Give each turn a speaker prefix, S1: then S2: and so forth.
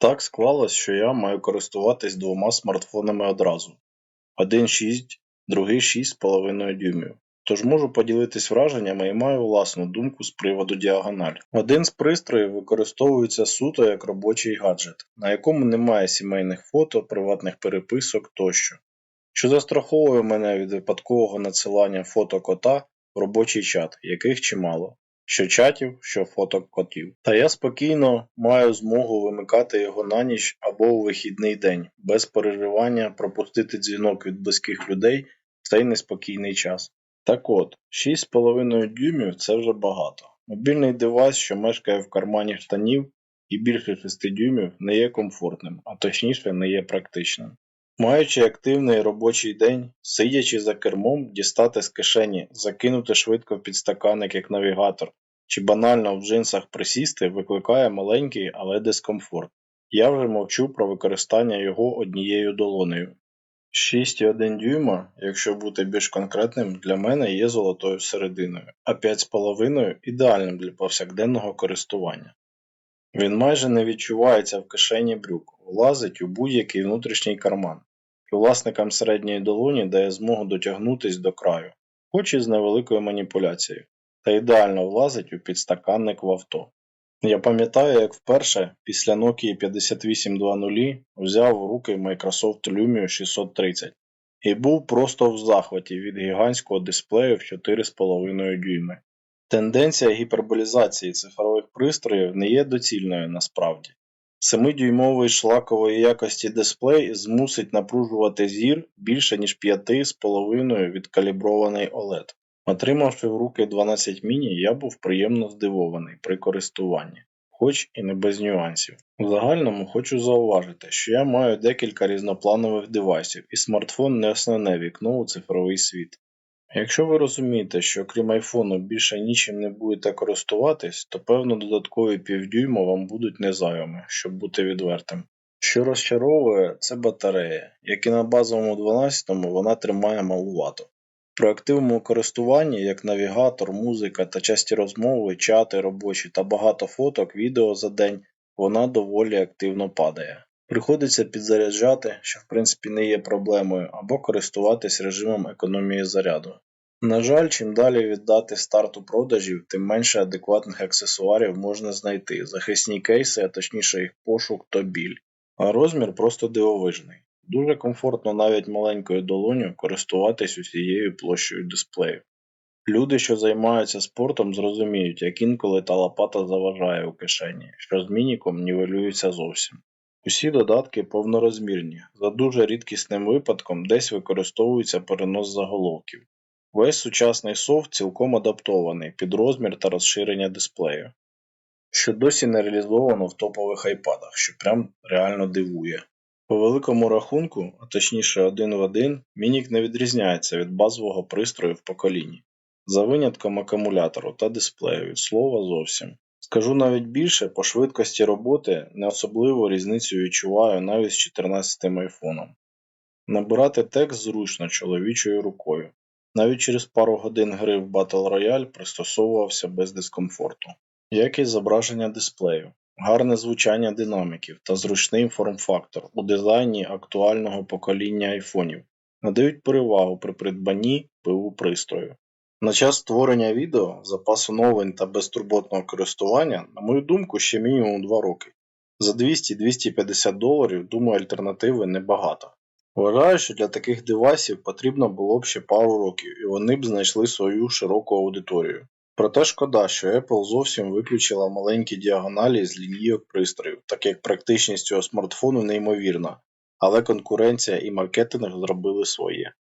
S1: Так склалось, що я маю користуватись двома смартфонами одразу. Один 6, другий 6,5 дюймів. Тож можу поділитись враженнями і маю власну думку з приводу діагональ. Один з пристроїв використовується суто як робочий гаджет, на якому немає сімейних фото, приватних переписок тощо, що застраховує мене від випадкового надсилання фото кота в робочий чат, яких чимало. Що чатів, що фото котів. Та я спокійно маю змогу вимикати його на ніч або у вихідний день, без переживання пропустити дзвінок від близьких людей в цей неспокійний час. Так от, 6,5 дюймів це вже багато. Мобільний девайс, що мешкає в кармані штанів і більше 6 дюймів, не є комфортним, а точніше не є практичним. Маючи активний робочий день, сидячи за кермом, дістати з кишені, закинути швидко в підстаканник як навігатор, чи банально в джинсах присісти викликає маленький, але дискомфорт. Я вже мовчу про використання його однією долонею. 6,1 дюйма, якщо бути більш конкретним, для мене є золотою серединою, а 5,5 ідеальним для повсякденного користування. Він майже не відчувається в кишені брюк, влазить у будь-який внутрішній карман, і власникам середньої долоні дає змогу дотягнутись до краю, хоч і з невеликою маніпуляцією, та ідеально влазить у підстаканник в авто. Я пам'ятаю, як вперше після Nokia 5820 взяв у руки Microsoft Lumia 630 і був просто в захваті від гігантського дисплею в 4,5 дюйми. Тенденція гіперболізації цифрових пристроїв не є доцільною насправді. 7-дюймовий шлакової якості дисплей змусить напружувати зір більше ніж 5,5 відкалібрований OLED. Отримавши в руки 12 міні, я був приємно здивований при користуванні, хоч і не без нюансів. В загальному хочу зауважити, що я маю декілька різнопланових девайсів, і смартфон не основне вікно у цифровий світ. Якщо ви розумієте, що крім айфону більше нічим не будете користуватись, то певно додаткові півдюйма вам будуть незайвими, щоб бути відвертим. Що розчаровує, це батарея, як і на базовому 12-му вона тримає малувато. При активному користуванні, як навігатор, музика та часті розмови, чати робочі та багато фоток, відео за день, вона доволі активно падає. Приходиться підзаряджати, що в принципі не є проблемою, або користуватись режимом економії заряду. На жаль, чим далі від дати старту продажів, тим менше адекватних аксесуарів можна знайти, захисні кейси, а точніше їх пошук то біль. А розмір просто дивовижний. Дуже комфортно навіть маленькою долоню користуватись усією площею дисплею. Люди, що займаються спортом, зрозуміють, як інколи та лопата заважає у кишені, що з мініком нівелюється зовсім. Усі додатки повнорозмірні, за дуже рідкісним випадком десь використовується перенос заголовків. Весь сучасний софт цілком адаптований під розмір та розширення дисплею, що досі не реалізовано в топових айпадах, що прям реально дивує. По великому рахунку, а точніше один в один, Мінік не відрізняється від базового пристрою в поколінні, за винятком акумулятору та дисплею, від слова зовсім. Скажу навіть більше, по швидкості роботи не особливо різницю відчуваю навіть з 14 айфоном. Набирати текст зручно чоловічою рукою. Навіть через пару годин гри в Battle Royale пристосовувався без дискомфорту. Якість зображення дисплею, гарне звучання динаміків та зручний форм-фактор у дизайні актуального покоління айфонів надають перевагу при придбанні ПУ пристрою. На час створення відео, запасу новин та безтурботного користування, на мою думку, ще мінімум 2 роки. За 200-250 доларів, думаю, альтернативи небагато. Вважаю, що для таких девайсів потрібно було б ще пару років, і вони б знайшли свою широку аудиторію. Проте шкода, що Apple зовсім виключила маленькі діагоналі з лінійок пристроїв, так як практичність цього смартфону неймовірна, але конкуренція і маркетинг зробили своє.